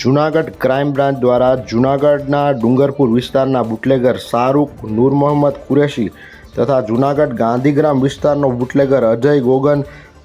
Junagadh crime branch દ્વારા જુનાગઢના ડુંગરપુર વિસ્તારના બુટલેગર શાહરૂખ, નૂર મોહમ્મદ કુરેશી તથા જુનાગઢ ગાંધીગ્રામ વિસ્તારનો બુટલેગર અજય ગોગન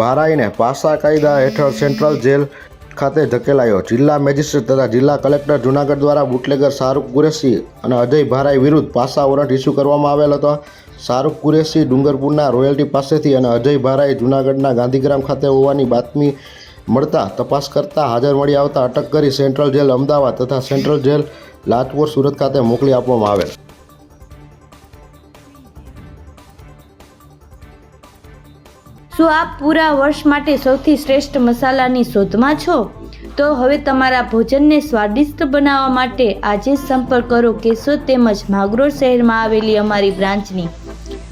બારાઈને પાસા કાયદા હેઠળ સેન્ટ્રલ જેલ ખાતે ધકેલાયો. જિલ્લા મેજિસ્ટ્રેટ તથા જિલ્લા કલેક્ટર જુનાગઢ દ્વારા બુટલેગર શાહરૂખ, કુરેશી અને અજય ભારાઈ વિરુદ્ધ પાસા વોરંટ ઇસ્યુ કરવામાં આવેલ હતો. શાહરૂખ કુરેશી ડુંગરપુરના રોયલ્ટી પાસેથી અને અજય ભારાએ જૂનાગઢના ગાંધીગ્રામ ખાતે હોવાની બાતમી મળતા તપાસ કરતા હાજર મળી આવતા અટક કરી સેન્ટ્રલ જેલ અમદાવાદ તથા સેન્ટ્રલ જેલ લાજપોર સુરત ખાતે મોકલી આપવામાં આવેલ. શું આપ પૂરા વર્ષ માટે સૌથી શ્રેષ્ઠ મસાલાની શોધમાં છો? તો હવે તમારા ભોજનને સ્વાદિષ્ટ બનાવવા માટે આજે સંપર્ક કરો કેશોદ તેમજ માગરોળ શહેરમાં આવેલી અમારી બ્રાન્ચની.